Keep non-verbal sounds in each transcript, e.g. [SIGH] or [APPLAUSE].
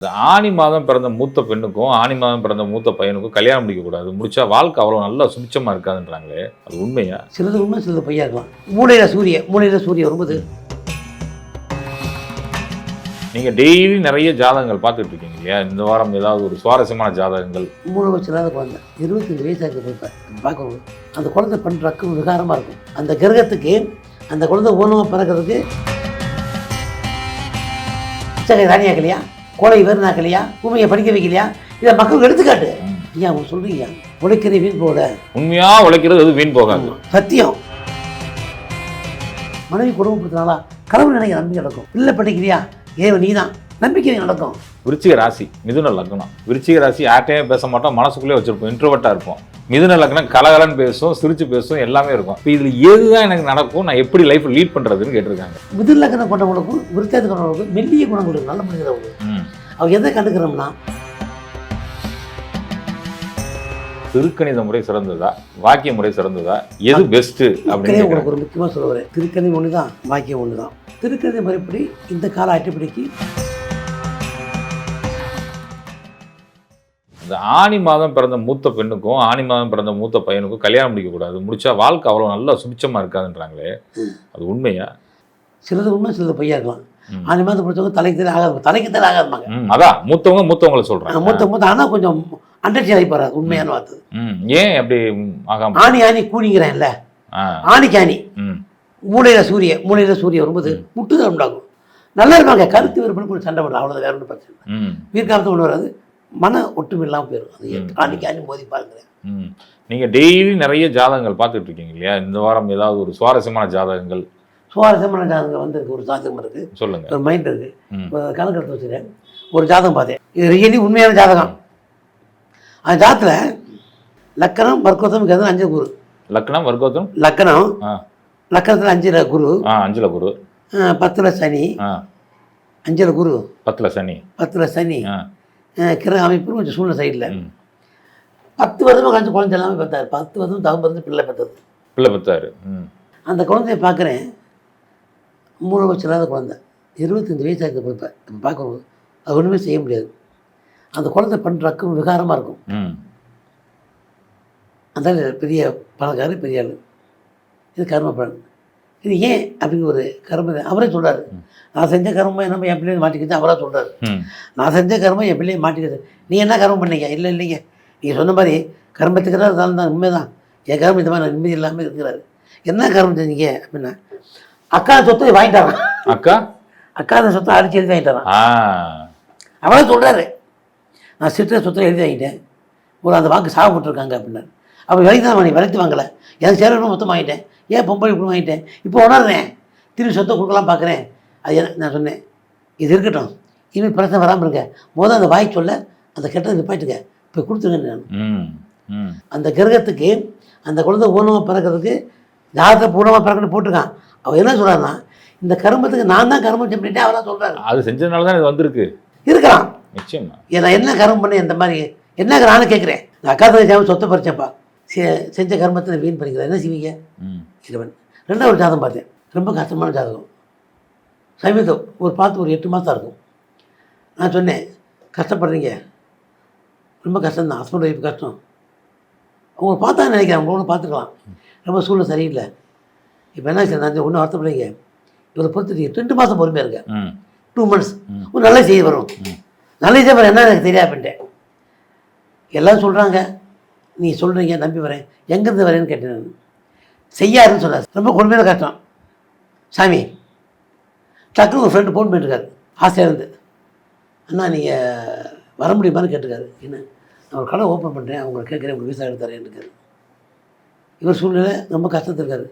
இந்த ஆணி மாதம் பிறந்த மூத்த பெண்ணுக்கும் ஆணி மாதம் பிறந்த மூத்த பையனுக்கும் கல்யாணம் முடிக்கக்கூடாது முடிச்சா வாழ்க்கை அவ்வளோ நல்லா சுபிச்சமாக இருக்காதுன்றாங்களே அது உண்மையா? சிலது உண்மை சிலது பொய்யா இருக்கலாம். மூளையில் சூரிய மூளையில் சூரிய வரும்போது. நீங்கள் டெய்லி நிறைய ஜாதகங்கள் பார்த்துட்டு இருக்கீங்க இல்லையா? இந்த வாரம் ஏதாவது ஒரு சுவாரஸ்யமான ஜாதகங்கள். மூணு வயசு இல்லாத குழந்தை இருபத்தஞ்சு வயசாக இருப்பேன் பார்க்கணும். அந்த குழந்தை பண்ணுற அக்கம் விகாரமாக இருக்கும். அந்த கிரகத்துக்கு அந்த குழந்தை ஊனமாக பிறக்கிறதுக்கு ராணியாக்கலையா கோலை வேறுனாக்கலையா பூமியை படிக்க வைக்கலையா இதை மக்களுக்கு எடுத்துக்காட்டு. ஐயா அவங்க சொல்றீங்க. உழைக்கிற வீண் போட உண்மையா உழைக்கிறது அது வீண் போகாது. சத்தியம். மனைவி குடும்பப்படுத்தினாலா கடவுள் நினைக்க நம்பிக்கை நடக்கும். பிள்ளை படிக்கிறியா? ஏன் நீ தான் நம்பிக்கை நடக்கும். விருச்சிக ராசி மிதுன லக்னம். விருச்சிக ராசி யார்ட்டையும் பேச மாட்டோம். மனசுக்குள்ளே வச்சிருப்போம். இன்ட்ரோவர்ட்டாக இருப்போம். மிதுன லக்னம் கலகலன்னு பேசும் சிரிச்சு பேசும் எல்லாமே இருக்கும். இப்போ இதில் எதுதான் எனக்கு நடக்கும் நான் எப்படி லைஃப் லீட் பண்ணுறதுன்னு கேட்டிருக்காங்க. மிதில் லக்கணம் கொண்டவங்களுக்கும் விருத்தாத்து கொண்டவங்களுக்கும் மெல்லிய குணங்கள் இருக்கு. நல்ல மனிதர் ம். அவங்க எதை கண்டுக்கிறோம்னா திருக்கணித முறை சிறந்ததா? வாக்கிய முறை சிறந்ததா? எது பெஸ்ட் மக்களே அப்படின்னு உங்களுக்கு ஒரு முக்கியமாக சொல்ல வரேன். திருக்கணி ஒன்று தான் வாக்கியம் ஒன்று தான் திருக்கணி முறைப்படி இந்த கால அட்டுப்படிக்கு இந்த ஆணி மாதம் பிறந்த மூத்த பெண்ணுக்கும் ஆணி மாதம் பிறந்த மூத்த பையனுக்கும் கல்யாணம் முடிக்கக்கூடாது. முடிச்சா வாழ்க்கை அவ்வளோ நல்லா சுபிச்சமாக இருக்காதுன்றாங்களே. அது உண்மையா? சிலது உண்மை சிலது பொய்யா இருக்கலாம். ஆணி மாதம் பிடிச்சவங்க தலைக்கு தலை ஆகாது தலைக்கு தலை ஆகாதுமாங்க அதான் மூத்தவங்க மூத்தவங்களை சொல்கிறாங்க மூத்த மூத்த ஆனால் கொஞ்சம் அண்டர்ச்சி ஆகி போகிறாது உண்மையான வார்த்தை. ஏன் அப்படி ஆகாம ஆணி ஆணி கூணிங்கிறேன்ல ஆ. ஆணிக்கு ஆணி. மூளையில் சூரிய மூளையில் சூரிய வரும்போது முட்டுதான் உண்டாகும். நல்லா இருப்பாங்க கருத்து கொஞ்சம் சண்டை போடலாம் அவ்வளோதான் வேற ஒன்றும் பிரச்சனை வீர்காலத்தை கொண்டு வராது. மன ஒற்றுமை இல்லாமல் போயிடும் அது. ஆணிக்கு ஆணி மோதி பாருங்க ம். நீங்கள் டெய்லி நிறைய ஜாதகங்கள் பார்த்துட்டு இருக்கீங்க இல்லையா? இந்த வாரம் ஏதாவது ஒரு சுவாரஸ்யமான ஜாதகங்கள்? சுவாரஸ்யமான ஜாதகம் வந்து ஒரு ஜாதகம் இருக்கு. சொல்லுங்க. ஒரு மைண்ட் இருக்கு. ம். இப்போ கணக்கெடுத்து வச்சுருக்கேன் ஒரு ஜாதகம் பார்த்தேன். இது ரியலி உண்மையான ஜாதகம். அந்த ஜாதத்தில் லக்கணம் வர்க்கோத்தம் கேது அஞ்சு குரு. லக்னம் வர்க்கோத்தம்? லக்கணம் ஆ. லக்கணத்தில் அஞ்சில் குரு. ஆ அஞ்சுல குரு. பத்துல சனி. ஆ. அஞ்சில் குரு. பத்துல சனி. பத்தில் சனி. கிரக அமைப்பு கொஞ்சம் சூழ்நிலை சைடில். பத்து வருஷமாக கழிச்சு குழந்தை எல்லாமே பார்த்தாரு பத்து வருஷம் தகம் பிறந்து பிள்ளை பார்த்தது பிள்ளை ம். அந்த குழந்தைய பார்க்குறேன் மூணு வருஷம் இல்லாத குழந்தை. இருபத்தஞ்சி வயசாக இருப்பேன் நம்ம பார்க்கும்போது அது ஒன்றுமே செய்ய முடியாது. அந்த குழந்தை பண்ணுற அக்கம் விகாரமாக இருக்கும். ம். அந்த பெரிய பணக்காரர் பெரிய ஆள். இது கர்ம பலன். இது ஏன் அப்படிங்கிற ஒரு கர்ம அவரே சொல்றாரு. நான் செஞ்ச கர்மம் என்ன என் பிள்ளைய மாட்டிக்கிச்சு அவராக சொல்றாரு. ம். நான் செஞ்ச கர்மம் என் பிள்ளைய மாட்டிக்கிது நீ என்ன கர்மம் பண்ணீங்க? இல்லை இல்லைங்க. நீங்கள் சொன்ன மாதிரி கர்மத்துக்கு தான் இருந்தாலும் தான் உண்மைதான். என் கர்மம் இந்த மாதிரி நிம்மதி இல்லாமல் இருக்கிறாரு. என்ன கர்மம் செஞ்சீங்க அப்படின்னா அக்கா சொத்தை வாங்கிட்டாரான் அக்கா? அக்கா அந்த சொத்தை அடிச்சு எழுதி வாங்கிட்டாரான் அவரே சொல்கிறாரு நான் சிற்ற சொத்தை எழுதி வாங்கிட்டேன். ஒரு அந்த வாக்கு சாக போட்டிருக்காங்க அப்படின்னாரு. அப்போ விலைக்கு தான் வாங்கி விலைக்கு வாங்கலை. எனக்கு சேரணும் மொத்தம் வாங்கிட்டேன். ஏன் பொம்பளை இப்படி வாங்கிட்டேன்? இப்போ உணர்றேன். திரும்பி சொத்தை கொடுக்கலாம் பார்க்குறேன். அது நான் சொன்னேன். இது இருக்கட்டும். இனிமேல் பிரச்சனை வராமல் இருக்க முதல் அந்த வாய் சொல்ல அந்த கெட்டதை நிப்பாட்டுங்க போய் கொடுத்துருங்க நான். ம் ம். அந்த கிரகத்துக்கு அந்த குழந்தை ஊனமாக பிறக்கிறதுக்கு ஜாதகத்தை பூர்ணமாக பிறக்கணும் போட்டிருக்கான். அவர் என்ன சொல்கிறாருன்னா இந்த கருமத்துக்கு நான் தான் கருமம் பண்ணிட்டே அவராக சொல்கிறாரு அது செஞ்சதுனால தான் இது வந்திருக்கு. இருக்கலாம். நிச்சயமா. நான் என்ன கர்மம் பண்ணி இந்த மாதிரி? என்ன நானும் கேட்குறேன். நான் அக்கா தங்கச்சாம சொத்தை பறிச்சேன்ப்பா. செஞ்ச கர்மத்தை வீண் பண்ணிக்கிறேன் என்ன செய்வீங்க? இறைவன் ரெண்டாவது ஒரு ஜாதகம் பார்த்தேன். ரொம்ப கஷ்டமான ஜாதகம். சமீபம் ஒரு பார்த்து ஒரு எட்டு மாதம் இருக்கும். நான் சொன்னேன் கஷ்டப்படுறீங்க. ரொம்ப கஷ்டம் தான். ஹஸ்பண்ட் ஒய்ஃப் கஷ்டம். அவங்க பார்த்தா நினைக்கிறேன். அவங்க ஒன்று பார்த்துக்கலாம். ரொம்ப சூழ்நிலை சரியில்லை. இப்போ என்ன நான் ஒன்றும் வருத்தப்படுறீங்க இவரை பொறுத்து ரெண்டு மாதம் பொறுமையாக இருக்கேன் ம். Two months. ஒரு நல்ல செய்தி வரும். நல்ல செய்தி வரும். என்ன எனக்கு தெரியாது அப்படின்ட்டேன். எல்லாம் சொல்கிறாங்க நீ சொல்கிறீங்க நம்பி வரேன். எங்கேருந்து வரேன்னு கேட்டேன் நான். செய்யாருன்னு சொன்னார் ரொம்ப கொடுமையான கஷ்டம். சாமி டக்குனு ஒரு ஃப்ரெண்டு ஃபோன் பண்ணிருக்காரு ஆசையாக இருந்து. அண்ணா நீங்கள் வர முடியுமான்னு கேட்டிருக்காரு. என்ன? நான் ஒரு கடை ஓப்பன் பண்ணுறேன் அவங்களை கேட்குறேன். உங்களுக்கு விசா எடுத்து தரேன்னு இருக்காரு இவர் சூழ்நிலை ரொம்ப கஷ்டத்தில் இருக்காரு.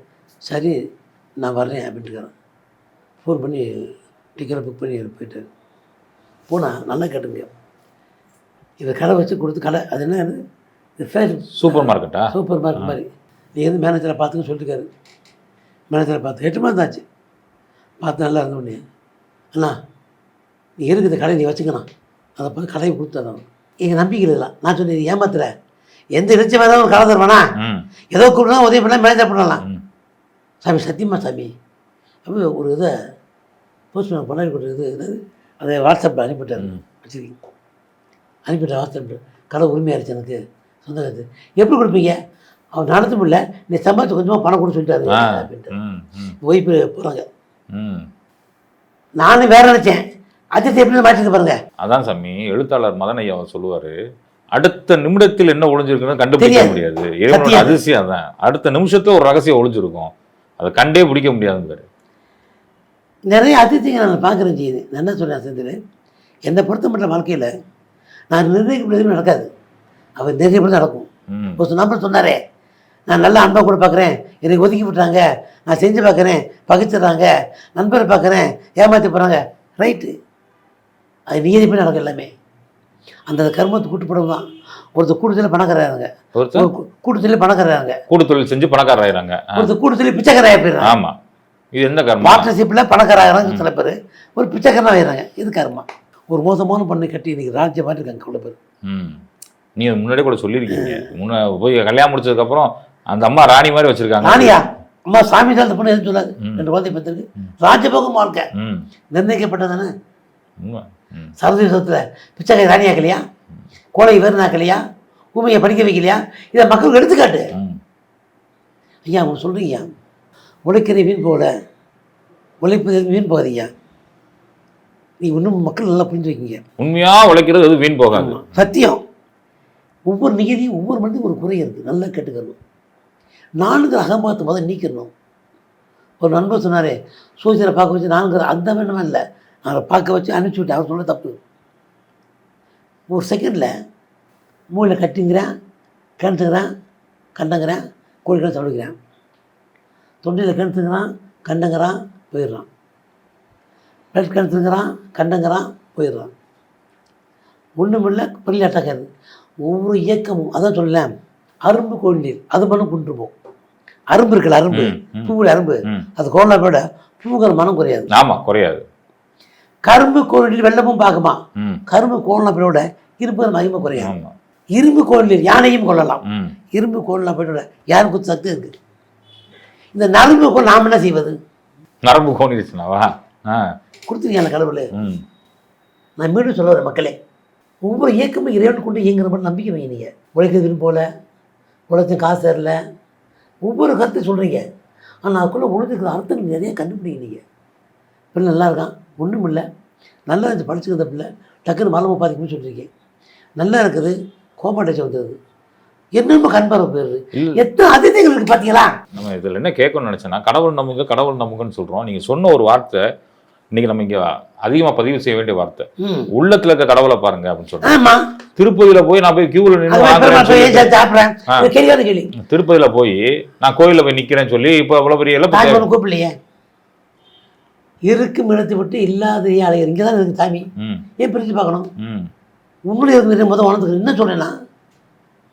சரி நான் வர்றேன் அப்படின்ட்டு இருக்காரு. ஃபோன் பண்ணி டிக்கெட்டை புக் பண்ணி போயிட்டார். போனால் நல்லா கேட்டுங்க. இவர் கடை வச்சு கொடுத்து கடை அது என்ன இது? சூப்பர் மார்க்கெட்டா சூப்பர் மார்க்கெட் மாதிரி. நீ வந்து மேனேஜரை பார்த்துன்னு சொல்லிருக்காரு மேனேஜரை பார்த்து எட்டு மாதம் ஆச்சு. பார்த்து நல்லா இருந்த உடனே அண்ணா நீ இருக்குது கடை நீ வச்சுக்கணும்? அதை பார்த்து கடையை கொடுத்தாதான் எங்கள் நம்பிக்கை இதெல்லாம். நான் சொன்னேன் ஏமாத்துற. எந்த இறைச்சி வேணாலும் ஒரு கடை தருவானா? ஏதோ கொடுத்தா உதவி பண்ணால் மேனேஜர் பண்ணலாம். சாமி சத்தியமா சாமி. அப்போ ஒரு இதை போஸ்ட் பண்ண கொடுத்தது அதை வாட்ஸ்அப்பில் அனுப்பிட்டாரு. வச்சுருக்கீங்க அனுப்பிட்ட வாசல் கடை உரிமையாயிருச்சு எனக்கு. சொந்த எப்படி கொடுப்பீங்க? அவர் நடத்த முடியல நீ சம்பாதிச்சு கொஞ்சமாக பணம் கொடுத்து சொல்லிட்டாரு. அப்படின்ட்டு. ஒய்ஃபு போகிறாங்க நானும் வேற நினச்சேன். அஜித்தை எப்படி மாற்றிட்டு பாருங்க. அதான் சாமி எழுத்தாளர் மதன் ஐயா அவர் சொல்லுவாரு அடுத்த நிமிடத்தில் என்ன ஒளிஞ்சிருக்குன்னு கண்டுபிடிக்க. முடியாது. இறைவனோட. அதிசயம் தான் அடுத்த நிமிஷத்துல ஒரு ரகசியம் ஒளிஞ்சிருக்கும். அதை கண்டே பிடிக்க முடியாதுங்கிறாரு. நிறைய அதிர்ச்சிங்க நான் பார்க்குறேன் செய்யுது நான் என்ன சொல்கிறேன் செந்தில் என்னை பொறுத்தப்பட்ட வாழ்க்கையில் நான் நிர்ணயிக்கப்பட்டது நடக்காது. அவர் நிர்ணயிக்கப்பட்டு நடக்கும். ஒரு நம்பர் சொன்னாரே நான் நல்ல அன்பை கூட பார்க்குறேன். எனக்கு ஒதுக்கி விட்டுறாங்க. நான் செஞ்சு பார்க்குறேன். பகிச்சிடுறாங்க. நண்பரை பார்க்குறேன். ஏமாற்றி போகிறாங்க ரைட்டு அது நீதிப்படி நடக்கும் எல்லாமே? அந்த கர்மத்தை கூட்டுப்படும் தான். ஒருத்தர் கூட்டத்தில் பணக்காராங்க ஒருத்தர்? கூட்டத்தில் பணக்காராங்க கூட்டு தொழில் செஞ்சு பணக்காரராயிராங்க ஆ, ஒருத்தர் கூட்டத்தில் பிச்சைக்காராய போயிடுறாங்க. ஆமா. இது எந்த கர்மம் பார்ட்னர்ஷிப்பில் பணக்காராகிறாங்க சில பேர். ஒரு பிச்சைக்காரனாக ஆயிடுறாங்க இது கர்மா. ஒரு மோசமான பண்ணை கட்டி இன்னைக்கு ராஜ்யம் மாதிரி இருக்காங்க அவ்வளோ பேர். ம். நீ முன்னாடியே கூட சொல்லியிருக்கீங்க. முன்ன போய் கல்யாணம் முடிச்சதுக்கு அப்புறம் அந்த அம்மா ராணி மாதிரி வச்சிருக்காங்க. ராணியா? அம்மா சாமி தான் பொண்ணு எதுவும் சொல்லாது. ரெண்டு குழந்தை பெற்றிருக்கு. ராஜபோகம் வாழ்க்கை. நிர்ணயிக்கப்பட்டதானே சரஸ்வதி சதத்தில் பிச்சைக்காரி ராணியாக்கலையா கோழை வேறுனாக்கலையா ஊமையை படிக்க வைக்கலையா? இதை மக்களுக்கு எடுத்துக்காட்டு. ஐயா அவங்க சொல்கிறீங்க உழைக்கிற வீண் போகல உழைப்பது வீண் போகாதீங்க நீ இன்னும் மக்கள் நல்லா புரிஞ்சு வைக்கீங்க. உண்மையா உழைக்கிறது வீண் போகாது. சத்தியம். ஒவ்வொரு நிகழ்ச்சியும் ஒவ்வொரு மனிதனுக்கும் ஒரு குறை இருக்குது நல்லா கேட்டுக்கணும். நான்கு அகம்பாவத்தை முதல் நீக்கிடணும். ஒரு நண்பர் சொன்னாரே சூழ்ச்சியை பார்க்க வச்சு நான்கு அந்த வேணுமா இல்லை. நான் பார்க்க வச்சு அனுப்பிச்சி விட்டேன். அவர் சொல்ல தப்பு. ஒரு செகண்டில் மூளையில் கட்டிங்கிறேன் கிணத்துங்கிறான் கண்டங்கிறான் கோழிக்கிற சாப்பிடுக்கிறான் தொண்டையில் கிணத்துங்கிறான் கண்டங்கிறான் போயிடுறான். பிளட் கிணத்துங்கிறான் கண்டங்கிறான் போயிடுறான். ஒன்றுமில்ல பள்ளி அட்டாக்காது ஒவ்வொரு இயக்கமும் அதான் சொல்லலாம் அரும்பு கோழிநீர். அது மட்டும் கொண்டு போகும் அரும்பு இருக்குல்ல அரும்பு. பூவில் அரும்பு? அது கோலப்போட பூங்கிற மனம் குறையாது. ஆமா குறையாது. கரும்பு கோழிநீர் வெள்ளமும் பார்க்குமா கரும்பு கோலப்போட இரும்பு மகிமை குறையாது. இரும்பு கோழிநீர் யானையும் கொள்ளலாம் இரும்பு கோலப்போட யாரும் குத்து சக்தி இருக்கு. இந்த நரம்பு கோல் நாம் என்ன செய்வது? நரம்பு கோணிடுச்சுனாவா ஆ. கொடுத்துருக்கீங்க கடவுள். நான் மீண்டும் சொல்ல வரேன் மக்களே. ஒவ்வொரு இயக்கமும் இறைவன் கொண்டு இயங்குற மாதிரி நம்பிக்கை வைங்க நீங்கள் உழைக்கிறது போல உழைச்ச காசு தரல ஒவ்வொரு கருத்தை சொல்கிறீங்க ஆனால் அதுக்குள்ளே உழைச்சிருக்கிற அர்த்தங்கள் நிறைய கண்டுபிடிங்க நீங்கள் பிள்ளை நல்லா இருக்கான் ஒன்றும் இல்லை. நல்லா இருந்துச்சு படிச்சுக்கிற பிள்ளை. டக்குன்னு மலம பாதிக்கும்னு சொல்கிறீங்க நல்லா இருக்குது கோமாட்டேச்சு வந்தது என்னென்ன கண்பார்வை போயிடுது? எத்தனை அதிர்ச்சிகள் இருக்குது பார்த்தீங்களா நம்ம இதில் என்ன கேட்கணும்னு நினச்சேன்னா கடவுள் நம்புங்க கடவுள் நம்புங்கன்னு சொல்கிறோம் நீங்கள் சொன்ன ஒரு வார்த்தை இன்னைக்கு நம்ம இங்கே அதிகமாக பதிவு செய்ய வேண்டிய வார்த்தை. உள்ளத்துல இருக்க கடவுளை பாருங்க அப்படின்னு சொல்றேன். திருப்பதியில போய் நான் போய் கியூவில் அது நின்று திருப்பதியில போய் நான் கோயில்ல போய் நிக்கிறேன்னு சொல்லி இப்போ அவ்வளவு பெரிய. ஒன்று கூப்பிடலையே? இருக்கும் இடத்தை விட்டு இல்லாத அலையர் இங்கே தான் இருக்குது சாமி ஏன் பிரித்து பார்க்கணும்? ம். உங்களுடைய இருக்கிற முதல் வளர்ந்துக்கு என்ன சொல்றேன்னா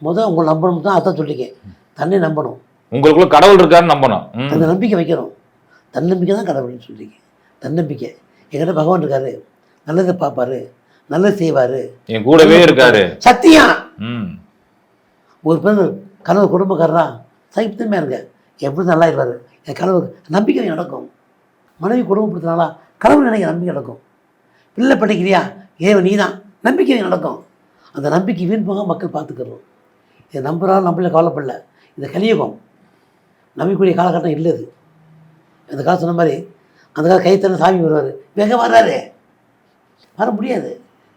முதல் உங்களை நம்பணும் தான் அதான் சொல்லிருக்கேன் தன்னை நம்பணும். உங்களுக்குள்ள கடவுள் இருக்காருன்னு நம்பணும். அந்த நம்பிக்கை வைக்கணும். தன்னம்பிக்கை தான் கடவுள்னு சொல்லியிருக்கேன் தன்னம்பிக்கை. என்கிட்ட பகவான் இருக்காரு. நல்லதை பார்ப்பாரு. நல்லது செய்வார். என் கூடவே இருக்காரு. சத்தியம் ம் ஒரு பேர் கனவு குடும்பக்காரரா? சைத்தன்மையாக இருங்க. எப்படி நல்லா இருப்பார். என் கனவு நம்பிக்கை நடக்கும். மனைவி குடும்பப்படுத்தினாலா கடவுள் நினைக்க நம்பிக்கை நடக்கும். பிள்ளை படிக்கிறியா? ஏவன் நீ தான் நம்பிக்கை நடக்கும். அந்த நம்பிக்கை வீண் போக மக்கள் பார்த்துக்கிறோம் இதை நம்புறாலும் நம்மள கவலைப்படல. இந்த கலியுகம் நம்பிக்கூடிய காலகட்டம் இல்லை இது அந்த காலம் சொன்ன மாதிரி அந்த காலம் கைத்தன சாமி வருவார். வெக வர்றாரு. வர முடியாது.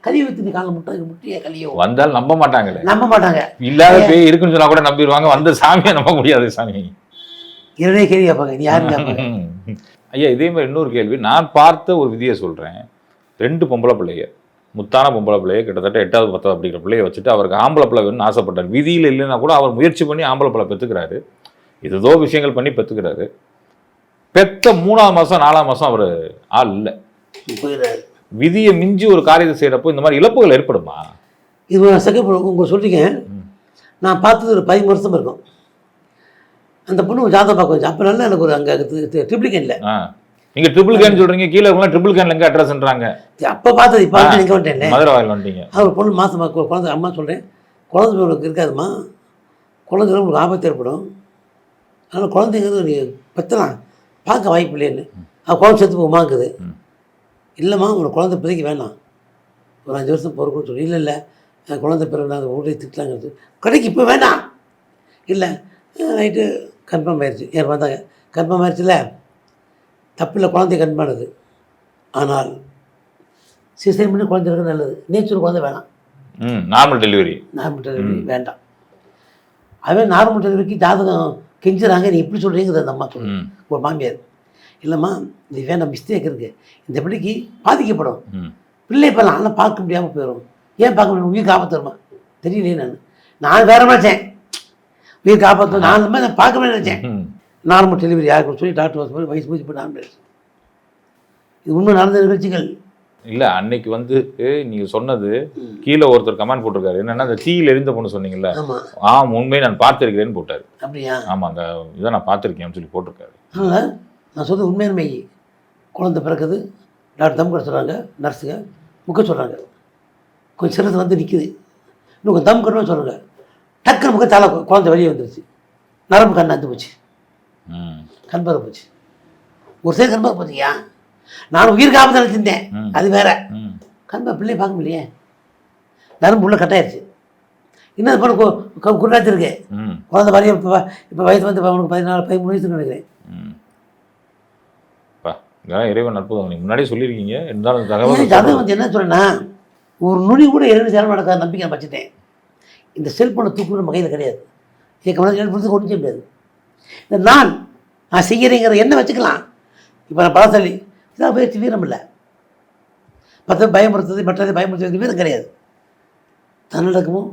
கலியுகத்தின் காலம் முட்டை முட்டிய கலியுகம் வந்தால் நம்ப மாட்டாங்களே. நம்ப மாட்டாங்க. இல்லாத பேய் இருக்குன்னு சொன்னா கூட நம்பிடுவாங்க. வந்த சாமியை நம்ப முடியாது சாமி. இரண்டே கேள்வி கேட்பாங்க. நீ யாருன்னு [LAUGHS] ஐயா இதே மாதிரி இன்னொரு கேள்வி. நான் பார்த்த ஒரு விதியை சொல்றேன். ரெண்டு பொம்பளை பிள்ளைங்க. முத்தான பொம்பளை பிள்ளைய கிட்டத்தட்ட எட்டாவது பத்தாவது அப்படிங்கிற பிள்ளைய வச்சுட்டு அவருக்கு ஆம்பளை பிள்ளை வேணும்னு ஆசைப்பட்டார். விதியில் இல்லைன்னா கூட அவர் முயற்சி பண்ணி ஆம்பளை பிள்ளை பெற்றுக்கிறாரு ஏதோ விஷயங்கள் பண்ணி பெற்றுக்கிறாரு பெத்த மூணாவது மாதம் நாலாம் மாதம் அவர் ஆள் இல்லை. விதியை மிஞ்சி ஒரு காரியத்தை செய்கிறப்போ இந்த மாதிரி இழப்புகள் ஏற்படுமா? இது செகண்ட் உங்க சொல்றீங்க. ம். நான் பார்த்தது ஒரு பதிமூணு வருஷம் இருக்கும். அந்த பொண்ணு ஜாதகம் பார்க்க வச்சு அப்போ நல்லா எனக்கு ஒரு அங்கே ட்ரிப்ளிகன் இல்லை ஆ. நீங்க ட்ரிபிள் கேன் சொல்றீங்க கீழே இருக்கலாம் ட்ரிபிள் கேன்ல எங்க அட்ரஸ்ன்றாங்க அப்போ பார்த்தது இப்போ நிற்க வந்துட்டேன் மதுரை வாயில் வந்துட்டீங்க. அது ஒரு பொண்ணு மாதம் குழந்தை அம்மா சொல்கிறேன் குழந்தை உங்களுக்கு இருக்காதும்மா. குழந்தைங்க உங்களுக்கு ஆபத்து ஏற்படும். அதனால் குழந்தைங்கிறது நீ பெற்றலாம் பார்க்க வாய்ப்பு இல்லைன்னு. அது குழந்தை செத்து போகுமாங்குது ம். இல்லைம்மா உனக்கு குழந்தை இப்போதைக்கு வேணாம். ஒரு அஞ்சு வருஷம் பொறுக்குன்னு சொல்லி. இல்லை இல்லை குழந்தை பிறகு நான் ஊரை திட்டலாங்கிறது. கடைக்கு இப்போ வேண்டாம் இல்லை நைட்டு கன்ஃபார்ம் ஆயிடுச்சு யார் வந்தாங்க கன்ஃபார்ம் ஆயிடுச்சுல தப்பில்லை குழந்தை கன்ஃபார்ம் ஆனது. ஆனால் சிசைன் பண்ணி குழந்தை இருக்கிறது நல்லது. நேச்சர் குழந்தை வேணாம். ம் நார்மல் டெலிவரி நார்மல் டெலிவரி வேண்டாம். அவன் நார்மல் டெலிவரிக்கு ஜாதகம் கெஞ்சுறாங்க நீ இப்படி சொல்கிறீங்கிறது அந்த அம்மா சொல்லு ம். ஒரு மாமியார். இல்லைம்மா இது வேண்டாம் மிஸ்டேக் இருக்குது இந்த பிள்ளைக்கு பாதிக்கப்படும். பிள்ளை இப்போ நானும் பார்க்க முடியாமல் போயிடும் ஏன் பார்க்க முடியும்? உயிர் காப்பாற்றுமா தெரியலையே நான். நான் வேற நினச்சேன். உயிர் காப்பாற்றும் நான் அந்த மாதிரி நான் பார்க்கவே நினச்சேன். நார்மல் டெலிவரி யாருக்கு? சொல்லி டாக்டர் வசதி போய் வயசு போய் நார்மல் இது உண்மை நடந்த நிகழ்ச்சிகள். இல்ல அன்னைக்கு வந்து நீங்க சொன்னது கீழே ஒருத்தர் கமெண்ட் போட்டிருக்காரு. என்னன்னா அந்த தீயில் எரிந்த பொண்ணு சொன்னீங்கல்ல? ஆமாம் ஆம் உண்மையை நான் பார்த்திருக்கிறேன்னு போட்டாரு. அப்படியா? ஆமா அந்த இதை நான் பார்த்திருக்கேன்னு சொல்லி போட்டிருக்காரு. நான் சொல்றது உண்மையானமை குழந்தை பிறக்குது டாக்டர் தம் கட்ட சொல்கிறாங்க நர்ஸுங்க முக்க சொல்கிறாங்க கொஞ்சம் சிறுது வந்து நிற்குது இன்னும் கொஞ்சம் தம் கட்டணும் சொல்கிறாங்க டக்குனு முக்க தலை குழந்தை வெளியே வந்துருச்சு. நரம்பு கண் அந்து போச்சு. ம். கண் பார்க்க போச்சு. ஒரு சைடு கண் பார்க்க போச்சியா? நான் உயிர் காப்பத்தை நினச்சிருந்தேன் ம். அது வேற. ம். கண் பார்க்க பிள்ளைய பார்க்க முடியலையே. நரம்பு உள்ள கட்டாயிருச்சு. இன்னும் பொண்ணு குண்டாச்சு இருக்கு. ம். குழந்தை மாதிரி இப்போ இப்போ வயசு வந்து அவனுக்கு பதினாலு பதிமூணு வயசுன்னு நினைக்கிறேன். இதெல்லாம் இறைவன் அற்புதம். முன்னாடியே சொல்லியிருக்கீங்க. இருந்தாலும் தகவல் ஜாதகம் வந்து என்ன சொல்றேன்னா ஒரு நொடி கூட இரண்டு சேரம் நடக்காத நம்பிக்கை நான் வச்சுட்டேன் இந்த செல்ஃபோனை தூக்கு நம்ம கையில் கிடையாது இயக்கம் எழுப்புறதுக்கு ஒன்றும் செய்ய முடியாது இந்த நான் நான் செய்கிறேங்கிற என்ன வச்சுக்கலாம். இப்போ நான் பலசலி இதான் பயிற்சி வீரம் இல்லை. மற்ற பயமுறுத்துறது மற்றதை பயமுறுத்துறது வீரம் கிடையாது. தன்னடக்கமோ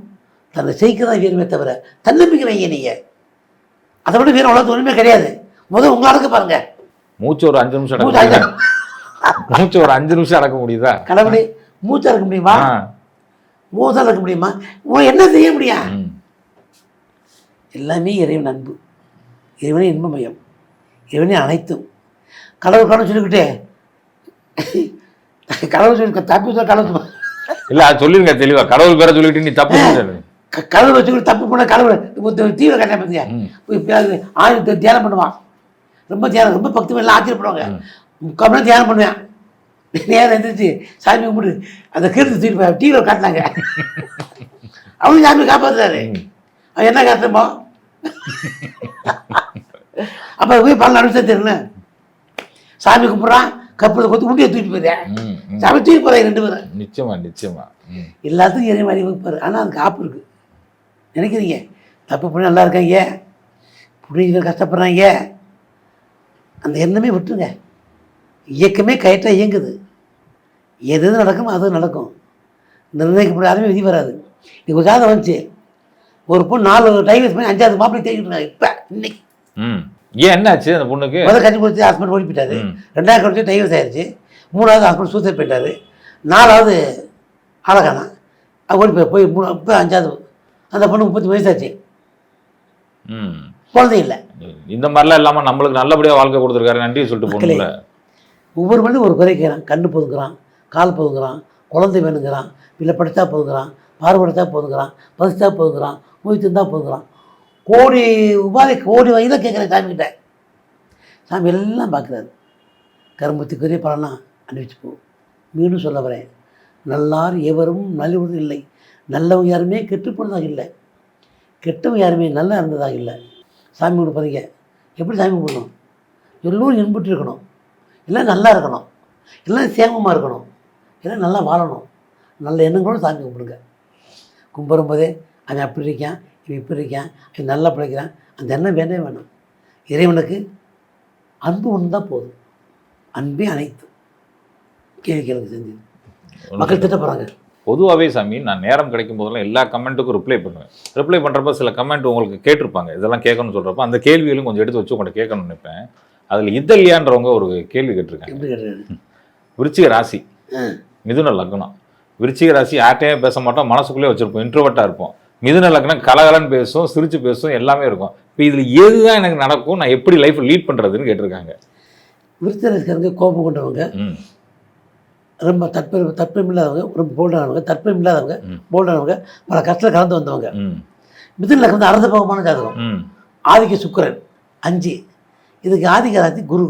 தன்னை ஜெயிக்கிறதா வீரமே தவிர தன்னம்பிக்கை வைங்க நீங்கள் அதை விட வீரம் உலகத்து ஒன்றுமே கிடையாது. முதல் உங்களை அடக்க பாருங்க. மூச்சு ஒரு அஞ்சு நிமிஷம் மூச்சு அடக்க அடக்க- ஒரு அஞ்சு நிமிஷம் அடக்க முடியுதா? கடவுளே மூச்சா இருக்க முடியுமா. மூச்சா இருக்க முடியுமா? உன் என்ன செய்ய முடியும். எல்லாமே இறைவன் அன்பு. இறைவனே இன்பமயம். இறைவனே அனைத்தும். கடவுள் கடவுள் சொல்லிக்கிட்டே கடவுள் சொல்லி தப்பி கடவுள் இல்ல அது சொல்லிருங்க தெளிவா. கடவுள் பேரை சொல்லிட்டு நீ தப்பு கடவுள் வச்சுக்கிட்டு தப்பு பண்ண கடவுள் தீவிர ம். போய் ஆயுதத்தை தியானம் பண்ணுவான் ரொம்ப தியானம் ரொம்ப பக்தி எல்லாம் ஆச்சரியப்படுவாங்க. முக்கால் தியானம் பண்ணுவேன். நேரம் எந்திரிச்சு சாமி கும்பிட்டு அந்த கீர்த்தி தூக்கி டிவியில் காட்டினாங்க. அவனும் சாமி காப்பாத்துறாரு. அவன் என்ன காட்டுமோ அப்போ போய் பல அனுசரிச்சு தெரியல சாமி கும்பிட்றான். கப்பலை கொத்து முடியை தூக்கிட்டு போயிடுறேன். சாமி தூக்கி போகிறேன் ரெண்டு பேரும். நிச்சயமா நிச்சயமா. எல்லாத்துக்கும் இறைவன் வழி வைப்பார் ஆனால் அதுக்கு ஆப்பு இருக்குது நினைக்கிறீங்க? தப்பு பண்ணி நல்லா இருக்காங்க. பிள்ளைங்க கஷ்டப்படுறாங்க. அந்த எண்ணமே விட்டுருங்க. இயக்கமே கரெக்டாக இயங்குது. எது எது நடக்குமோ அது நடக்கும். நிர்ணயிக்கப்பட யாருமே விதி வராது. ஒரு ஜாதகம் வந்துச்சு. ஒரு பொண்ணு நாலு டைவர்ஸ் பண்ணி அஞ்சாவது மாப்பிள்ளை தேடிட்டு இருக்காங்க இப்போ இன்னைக்கு. ம். ஏன் என்னாச்சு அந்த பொண்ணுக்கு? முதல் கட்டி கொடுத்து ஹஸ்பண்ட் ஓடி போயிட்டாரு. ம். ரெண்டாவது கட்டி டைவர்ஸ் ஆயிடுச்சு மூணாவது ஹஸ்பண்ட் சூசைட் போயிட்டாரு. நாலாவது அழகானா ஓடி போய் போய் மூணு இப்போ அஞ்சாவது அந்த பொண்ணு முப்பத்தி வயசாச்சு. ம். குழந்தை இல்லை. இந்த மாதிரிலாம் இல்லாம நம்மளுக்கு நல்லபடியா வாழ்க்கை கொடுத்துருக்காரு. நன்றி சொல்லிட்டு. போகணும்ல. ஒவ்வொரு மனிதனும் ஒரு குறை கேட்குறான். கண்ணு போதுங்கிறான் கால் போதுங்கிறான் குழந்தை வேணுங்கிறான் இல்லை படித்தா போதுங்கிறான் பார்வைப்படுத்தா போதுங்கிறான் பசித்தா போதுங்கிறான் நோய் திந்தா போதுங்கிறான். கோடி உபாதை கோடி வகையில் கேட்குறேன் சாமி கிட்ட சாமி எல்லாம் பார்க்குறாரு. கரும்புத்துக்குரிய பலனா அனுப்பிச்சு போ மீண்டும் சொல்ல வரேன். நல்லார் எவரும் நல்லவர் இல்லை. நல்லவங்க யாருமே கெட்டு போனதாக இல்லை. கெட்டவங்க யாருமே நல்லா இருந்ததாக இல்லை. சாமி கொடுப்பறீங்க எப்படி சாமி கும்பிடணும்? எல்லோரும் இன்புட்டு இருக்கணும். எல்லாம் நல்லா இருக்கணும். எல்லாம் சேமமாக இருக்கணும். எல்லாம் நல்லா வாழணும். நல்ல எண்ணங்களும் சாமி கும்பிடுங்க. கும்பிடும்போதே அவன் அப்படி இருக்கான். இவன் இப்படி இருக்கான் அவன் நல்லா பிழைக்கிறான் அந்த எண்ணம் வேண்டவே வேணாம் இறைவனுக்கு அன்பு ஒன்று தான் போதும். அன்பே அனைத்து. கேள்வி கேளுங்க செஞ்சு மக்கள் திட்ட போகிறாங்க பொதுவாகவே சாமி நான் நேரம் கிடைக்கும் போதெல்லாம் எல்லா கமெண்ட்டுக்கும் ரிப்ளை பண்ணுவேன். ரிப்ளை பண்ணுறப்ப சில கமெண்ட் உங்களுக்கு கேட்டிருப்பாங்க. இதெல்லாம் கேட்கணும்னு சொல்கிறப்ப அந்த கேள்விகளும் கொஞ்சம் எடுத்து வச்சு உங்கள்கிட்ட கேட்கணும்னு நினைப்பேன். அதில் இதல்லையான்றவங்க ஒரு கேள்வி கேட்டிருக்காங்க. விருச்சிக ராசி. மிதுன லக்னம். விருச்சிக ராசி யார்ட்டையே பேச மாட்டோம். மனசுக்குள்ளே வச்சிருப்போம். இன்ட்ரோவர்ட்டாக இருப்போம். மிதுன லக்னம் கலகலன்னு பேசும் சிரிச்சு பேசும் எல்லாமே இருக்கும். இப்போ இதில் எதுதான் எனக்கு நடக்கும்? நான் எப்படி லைஃப் லீட் பண்ணுறதுன்னு கேட்டிருக்காங்க. விருத்தரஸ்காரங்க கோபம் கொண்டவங்க ரொம்ப தற்பெரும் தற்பெரும் இல்லாதவங்க ரொம்ப போல்டானவங்க தற்பெரும் இல்லாதவங்க. போல்டானவங்க பல கஷ்டத்தில் கலந்து வந்தவங்க. ம். மிதுனில் வந்து அர்த்த பகமான ஜாதகம். ம். ஆதிக்க சுக்கிரன் அஞ்சு. இதுக்கு ஆதிக்க ராசி குரு.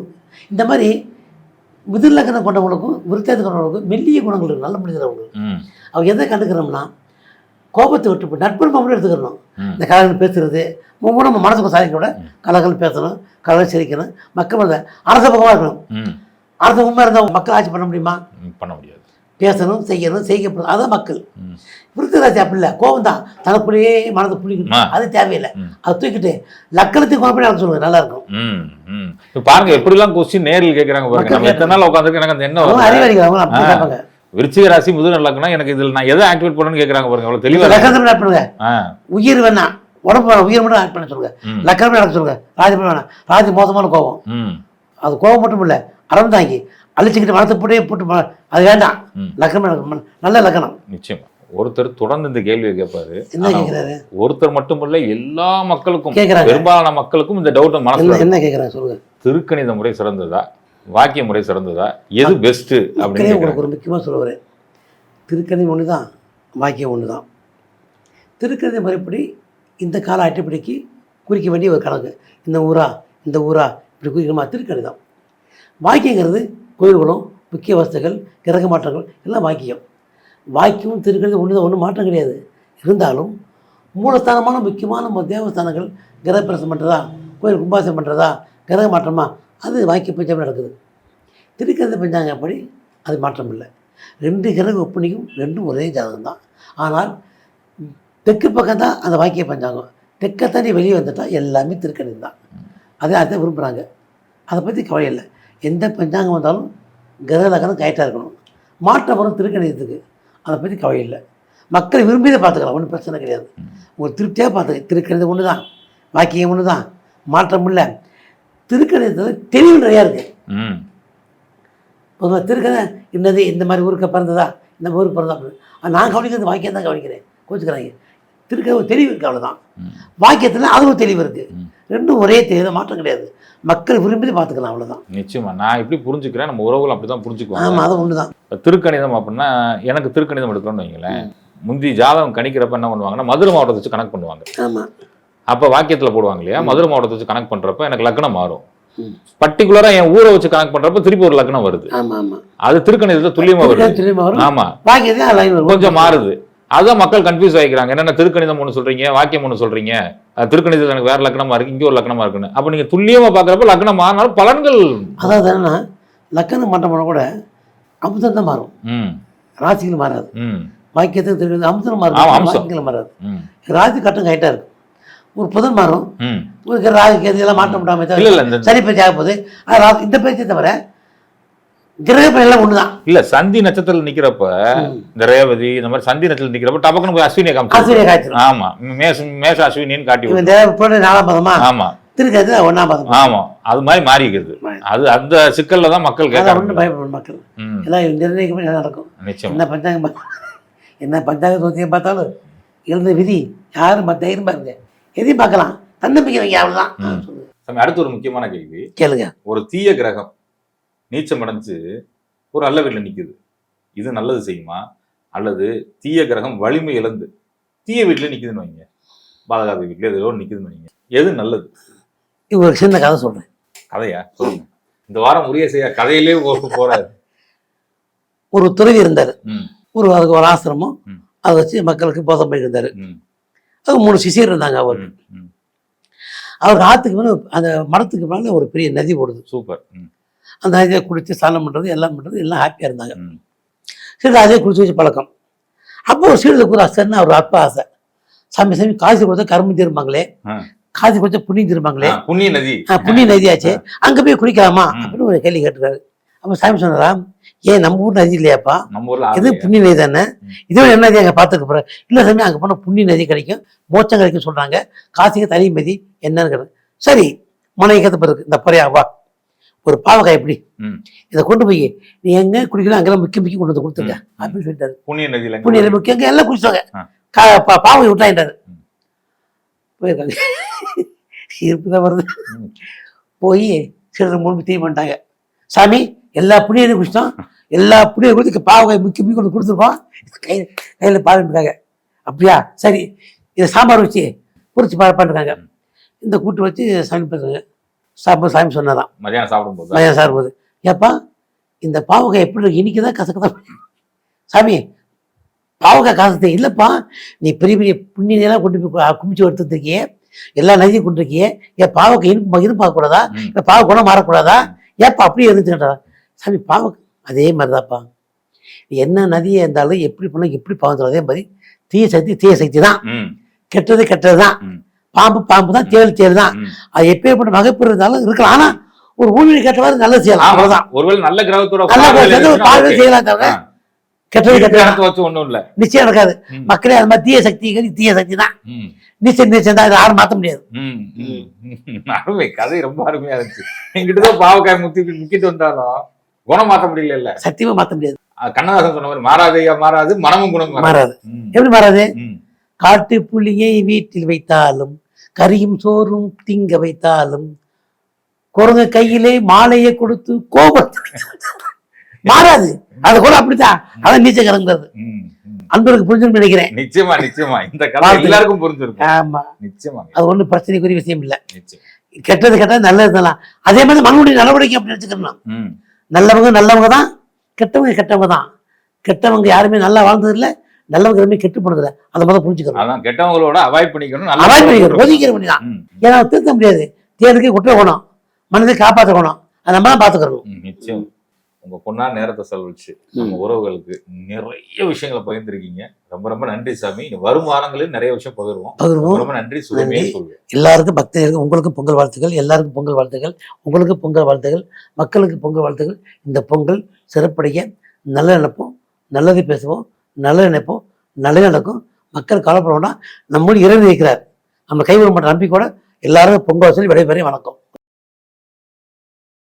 இந்த மாதிரி மிதில் லக்கணம் கொண்டவங்களுக்கும் விருத்தாதி கொண்டவங்களுக்கும் மெல்லிய குணங்கள் நல்ல மனிதர் அவங்க ம். அவங்க எதை கண்டுக்கிறோம்னா கோபத்தை விட்டு போய் நட்பு மட்டும் எடுத்துக்கிறணும் ம். இந்த கலகல் பேசுறது ஒவ்வொரு நம்ம மனசுக்கு சாதிக்க விட கலகல் பேசணும் கலகல் சிரிக்கணும். மக்கள் அரச பக்கமாக இருக்கணும். அரச உண்மை இருந்தால் மக்கள் ஆட்சி பண்ண முடியுமா? பண்ண முடியாது. பேசணும் செய்யணும் செய்யப்படணும் அதான் மக்கள். விருத்தராசி அப்படி இல்லை. கோபம் தான். தனக்குள்ளேயே மனதை புள்ளிக்கிட்டு ஆ. அது தேவையில்லை. அதை தூக்கிட்டு லக்கணத்துக்கு குணப்படி நடக்க சொல்லுங்க நல்லா இருக்கும். பாருங்க எப்படிலாம் கொஸ்டின் நேரில் கேட்கறாங்க பாருங்க. எத்தனை நாள் உட்காந்துருக்கு எனக்கு அந்த என்ன? அறிவாளிகள் அவங்க அப்படி விருச்சிக ராசி முதல் லக்னம் எனக்கு இதுல நான் எதை ஆக்டிவேட் பண்ணணும்னு கேக்குறாங்க பாருங்க அவ்வளவு தெளிவா இருக்கு. லக்கணத்தில் ஆட் பண்ணுங்க. ஆ. உயிர் வேணாம். உடம்பு உயிர் மட்டும் ஆட் பண்ண சொல்லுங்க. லக்கணமே நடக்க சொல்லுங்க. ராஜபம் வேணாம். ராஜ மோசமான கோபம். அது கோபம் மட்டும் இல்லை. அறம் தாங்கி. அழிச்சுக்கிட்டு மனத்தை போட்டே போட்டு அது வேண்டாம். லக்கணமே நல்ல லக்கணம். நிச்சயமா. ஒருத்தர் தொடர்ந்து இந்த கேள்வியை கேட்பாரு. ஒருத்தர் மட்டுமல்ல எல்லா மக்களுக்கும் கேட்குறாங்க பெரும்பாலான மக்களுக்கும் இந்த டவுட் மனசுல. என்ன கேட்குறாங்க சொல்லுங்க. திருக்கணித முறை சிறந்ததா? வாக்கிய முறை சிறந்ததா? எது பெஸ்ட் அப்படின்னு. உங்களுக்கு ஒரு முக்கியமாக சொல்லுவார் திருக்கணி ஒன்று தான் வாக்கியம் ஒன்று தான் திருக்கணி முறைப்படி இந்த கால அட்டைப்படிக்கு குறிக்க வேண்டிய ஒரு கணக்கு. இந்த ஊரா இந்த ஊரா இப்படி குறிக்கணுமா? திருக்கணி தான் வாக்கியங்கிறது கோயில்களும் முக்கிய வஸ்துகள் கிரக மாற்றங்கள் எல்லாம் வாக்கியம். வாக்கியமும் திருக்கணி ஒன்று தான் ஒன்றும் மாற்றம் கிடையாது. இருந்தாலும் மூலஸ்தானமான முக்கியமான தேவஸ்தானங்கள் கிரகப்பிரசம் பண்ணுறதா கோயில் கும்பாசம் பண்ணுறதா கிரக மாற்றமா? அது வாக்கிய பஞ்சம் நடக்குது. திருக்கணித பஞ்சாங்கம் அப்படி அது மாற்றம் இல்லை ரெண்டு கிரக ஒப்பனையும் ரெண்டும் ஒரே ஜாதகம் தான் ஆனால் தெற்கு பக்கம் தான் அந்த வாக்கிய பஞ்சாங்கம். தெற்கை தண்ணி வெளியே வந்துட்டா எல்லாமே திருக்கணி தான் அதை அதை விரும்புகிறாங்க அதை பற்றி கவலை இல்லை. எந்த பஞ்சாங்கம் வந்தாலும் கிரக லக்கணம் கரெக்டாக இருக்கணும். மாற்றம் வரும் திருக்கணிதத்துக்கு. அதை பற்றி கவலை இல்லை. மக்களை விரும்பியதை பார்த்துக்கலாம். ஒன்றும் பிரச்சனை கிடையாது. ஒரு திருப்தியாக பார்த்துக்க திருக்கணிதம் ஒன்று தான் வாக்கியம் ஒன்று தான் மாற்றம் இல்லை. திருக்கணிதத்தில் தெளிவு நிறையா இருக்குது ம். பொதுவாக திருக்கதை என்னது இந்த மாதிரி ஊருக்கு பிறந்ததா? இந்த ஊருக்கு பிறந்தா அப்படின்னு. நான் கவனிக்கிறது வாக்கியம் தான் கவனிக்கிறேன். கோச்சுக்கிறாங்க. திருக்க ஒரு தெளிவு இருக்குது அவ்வளோதான். வாக்கியத்தில் அது ஒரு தெளிவு இருக்குது ம். ரெண்டும் ஒரே தெளிவு மாற்றம் கிடையாது. மக்கள் விரும்பி பார்த்துக்கலாம் அவ்வளோதான் நிச்சயமா. நான் எப்படி புரிஞ்சுக்கிறேன். நம்ம உறவுகள் அப்படிதான் புரிஞ்சுக்குவாங்க. ஆமாம் அது ஒன்று தான் திருக்கணிதம் அப்படின்னா எனக்கு திருக்கணிதம் எடுக்கிறோம்னு வைங்களேன். முந்தி ஜாதகம் கணிக்கிறப்ப என்ன பண்ணுவாங்கன்னா மதுரை மாவட்டத்தை வச்சு கணக்கு பண்ணுவாங்க. ஆமாம் அப்ப வாக்கியத்துல போடுவாங்க இல்லையா மதுரை மாவட்டத்தை வச்சு கணக்கு பண்றப்ப எனக்கு லக்னம் மாறும். பர்டிகுலரா என் ஊரை வச்சு கணக்கு பண்றப்ப திருப்பி ஒரு லக்னம் வருது. அது திருக்கணிதத்துல துல்லியமா வருது. ஆமா. கொஞ்சம் மாறுது. அதான் மக்கள் கன்ஃபியூஸ் ஆகிக்கிறாங்க என்னென்ன திருக்கணிதம் ஒன்று சொல்றீங்க வாக்கியம் ஒன்று சொல்றீங்க? திருக்கணிதத்தில் எனக்கு வேற லக்னமா இருக்கு இங்கே ஒரு லக்னமா இருக்குன்னு. அப்ப நீங்க துல்லியமா பாக்குறப்ப லக்னம் மாறினாலும் பலன்கள் அதாவது என்னன்னா மாற்றம் பண்ண கூட அமுதம் தான் மாறும் ராசிகள் மாறாது. ம். வாக்கியத்துக்கு தெரியுது அமுதம் மாறும் ராசி கட்டம் கைட்டாக இருக்கும் ஒரு புதன் மாறும். ஒரு ராகு கேது எல்லாம் மாற்ற முடியாம இந்த சனி பேச்சு ஆக போகுது. இந்த பேச்சை தவிர கிரக பலன் எல்லாம் ஒன்று தான் இல்ல சந்தி நட்சத்திரத்தில் நிக்கிறப்ப இந்த ரேவதி இந்த மாதிரி சந்தி நட்சத்திரத்தில் நிக்கிறப்ப டபக்குன்னு போய் அஸ்வினியை காமிச்சு ஆசிரியர் காய்ச்சிரும் ஆமா மேச மேச அஸ்வினின்னு காட்டி போட நாலாம் பதமா? ஆமா. திருக்கிறது ஒன்றாம் பதம்? ஆமா அது மாதிரி மாறிக்கிறது. அது அந்த சிக்கல்ல தான் மக்கள் அதான் ஒன்றும் பயப்படும் மக்கள். எல்லாம் நிர்ணயிக்கமே நடக்கும்? நிச்சயம். என்ன பஞ்சாங்கம் [LAUGHS] என்ன பஞ்சாங்க சோத்தியம் பார்த்தாலும் எழுந்த விதி யாரும் தைரியம் பாருங்க. எதையும் பார்க்கலாம் தன்னம்பிக்கை வைங்க அவ்வளோதான் அடுத்து ஒரு முக்கியமான கேள்வி. கேளுங்க. ஒரு தீய கிரகம் நீச்சம் அடைஞ்சு ஒரு நல்ல வீட்டில் நிக்குது. இது நல்லது செய்யுமா? அல்லது தீய கிரகம் வலிமை இழந்து தீய வீட்டில் நிக்குதுன்னு வைங்க. பாதகாத வீட்டில் ஏதோ நிக்குதுன்னு வைங்க. எது நல்லது? ஒரு சின்ன கதை சொல்கிறேன் கதையா? சொல்லுங்க. இந்த வாரம் உரிய செய்ய கதையிலே போறாரு. ஒரு துறவி இருந்தார். ஒரு அதுக்கு ஒரு ஆசிரமம். அதை வச்சு மக்களுக்கு ம். அது மூணு சிசியர் இருந்தாங்க அவர். ம், ம். அவர் ஆற்றுக்கு மேலே அந்த மரத்துக்கு மேலே ஒரு பெரிய நதி ஓடுது சூப்பர். அந்த நதியை குடித்து ஸ்நானம் பண்ணுறது எல்லாம் பண்ணுறது எல்லாம் ஹாப்பியாக இருந்தாங்க. சரி அதே குடிச்சு வச்சு பழக்கம். அப்போ ஒரு சீடத்தை கூட ஆசைன்னா ஒரு அற்ப ஆசை. சாமி சாமி காசு கொடுத்தா கரும்பு திரும்பாங்களே. ஆ. காசு கொடுத்தா புண்ணியம் திரும்பாங்களே. ஆ, புண்ணிய நதி. புண்ணிய நதியாச்சு. அங்க போய் குளிக்கலாமா ம். அப்படின்னு ஒரு கேள்வி கேட்டுருக்காரு. அப்ப சாமி சொன்னாரா ஏன் நம்ம ஊர் நதி இல்லையாப்பா நம்ம ஊர்ல இது புண்ணிய நதி தானே. இதோட என்ன நதி அங்க பார்த்துக்க போறேன் இல்ல சாமி அங்க போனா புண்ணிய நதி கிடைக்கும் மோச்சம் கிடைக்கும் சொல்றாங்க காசுக்கு தனி மதி என்னன்னு கேட்டேன் சரி மனை கத்து பிறகு இந்த பொறையா வா ஒரு பாவக்காய் எப்படி. இதை கொண்டு போய் நீ எங்க குடிக்கலாம் அங்கெல்லாம் முக்கிய முக்கிய கொண்டு வந்து கொடுத்துருக்க ம். அப்படின்னு சொல்லிட்டாரு புண்ணிய நதியில புண்ணிய போறது? முக்கிய எங்க எல்லாம் குடிச்சாங்க ஆ. பாவை விட்டாயிட்டாரு. போயிருக்காங்க [LAUGHS] இருப்பு தான் வருது. போய் சிலர் மூணு தீ பண்ணிட்டாங்க சாமி எல்லா புண்ணியும் குடிச்சிட்டோம். எல்லா புண்ணியம் கொடுத்து பாவக்காய் முக்கி முக்கி கொண்டு கொடுத்துருப்போம் கை கையில் பாருட்டாங்க அப்படியா? சரி. இதை சாம்பார் வச்சு பொரிச்சு பா பண்ணிருக்காங்க. இந்த கூட்டு வச்சு சாமி பேசுறாங்க சாப்பிட சாமி சொன்னதான். மதியானம் சாப்பிடும் போது மதியம் சார் போது ஏப்பா இந்த பாவக்காய் எப்படி இருக்கு? இனிக்குதா கசக்குதா? சாமி பாவக்காய் காசத்தை இல்லைப்பா நீ பெரிய பெரிய புண்ணியெல்லாம் கொண்டு போய் குமிச்சு எடுத்துருக்கியே எல்லா நதியும் கொண்டு இருக்கியே ஏன் பாவக்காய் இனிப்பு இனிப்பு பார்க்கக்கூடாதா ம். இல்லை பாவ குணம் மாறக்கூடாதா? ஏப்பா அப்படியே இருந்துச்சுட்டா சாமி பாவ அதே மாதிரிதாப்பா நீ என்ன நதியை இருந்தாலும் எப்படி பண்ண எப்படி பாவம் அதே மாதிரி தீய சக்தி தீய சக்தி தான். கெட்டது கெட்டது தான். பாம்பு பாம்பு தான் தேள் தேள் தான். அது எப்பேற்பட்ட வகைப்பு இருந்தாலும் இருக்கலாம். ஆனா ஒரு ஊழல் கெட்ட மாதிரி நல்லது செய்யலாம். ஆமா. அவ்வளவுதான். ஒருவேளை நல்ல கிரகத்தோட நல்ல. செய்யலாம் தவிர. கெட்டது கெட்டது வச்சு ஒண்ணும் இல்ல. நிச்சயம் நடக்காது. மக்களே அது மாதிரி தீய சக்திகள் தீய சக்தி தான் நிச்சயம் நிச்சயம் தான். இதை யாரும் மாற்ற முடியாது. அருமை. கதை ரொம்ப அருமையா இருந்துச்சு. என்கிட்ட தான் பாவக்காய் முத்தி முக்கிட்டு வந்தாலும் குணம் மாத்த முடியல இல்ல. சத்தியமா மாற்ற முடியாது. கண்ணதாசன் சொன்ன மாதிரி மாறாதையா மாறாது மனமும் குணம் மாறாது. எப்படி மாறாது. காட்டு புலியை வீட்டில் வைத்தாலும் கரியும் சோறும் திங்க வைத்தாலும் குரங்கு கையிலே மாலையை கொடுத்து கோபத்தை மாறாது. அது கூட அப்படித்தான். அதான் நீச்சக்கரங்கிறது ம், ம். அன்பருக்கு புரிஞ்சுன்னு நினைக்கிறேன். நிச்சயமா நிச்சயமா. இந்த வாழ்த்துக்கள். எல்லாருக்கும் புரிஞ்சிருக்கும். ஆமா. நிச்சயமா அது ஒண்ணும் பிரச்சனைக்குரிய விஷயம் இல்லை. கெட்டது கெட்டது நல்லது தான் அதே மாதிரி மண்ணுடைய நடவடிக்கை அப்படி வச்சுக்கணும். ம், நல்லவங்க நல்லவங்க தான் கெட்டவங்க கெட்டவங்க தான் கெட்டவங்க யாருமே நல்லா வாழ்ந்தது இல்ல நல்லவங்க யாருமே கெட்டு போனது இல்லை அதை முதல்ல புரிஞ்சுக்கணும். அதான் கெட்டவங்களோட அவாய்ட் பண்ணிக்கணும் அவாய்ட் பண்ணிக்கணும் ஒதுக்கிற பண்ணிதான் ம், ஏன்னா திருத்த முடியாது. தேருக்கு குற்ற குணம். மனதை காப்பாற்றணும் அதை நம்ம தான் பார்த்துக்கணும். ம், நிச்சயம். உங்க பொண்ணா நேரத்தை செலவழிச்சு நம்ம உறவுகளுக்கு நிறைய விஷயங்களை பகிர்ந்திருக்கீங்க. ரொம்ப ரொம்ப நன்றி சாமி. வரும் வாரங்களில் நிறைய விஷயம் பகிர்வோம். ரொம்ப நன்றி நன்றி. சொல்லுவேன். எல்லாருக்கும் பக்தர்களுக்கு உங்களுக்கும் பொங்கல் வாழ்த்துக்கள் எல்லாருக்கும் பொங்கல் வாழ்த்துக்கள் உங்களுக்கு பொங்கல் வாழ்த்துக்கள் மக்களுக்கு பொங்கல் வாழ்த்துக்கள். இந்த பொங்கல் சிறப்படைய நல்ல நினைப்போம் நல்லது பேசுவோம் நல்லது நினைப்போம் நல்லது நடக்கும். மக்கள் கவலைப்பட வேண்டாம். நம்மோடு இறைவன் இருக்கிறார். நம்ம கைவிட மாட்ட நம்பிக்கையோட எல்லாரும் பொங்கல் சொல்லி விடைபெறி வணக்கம்.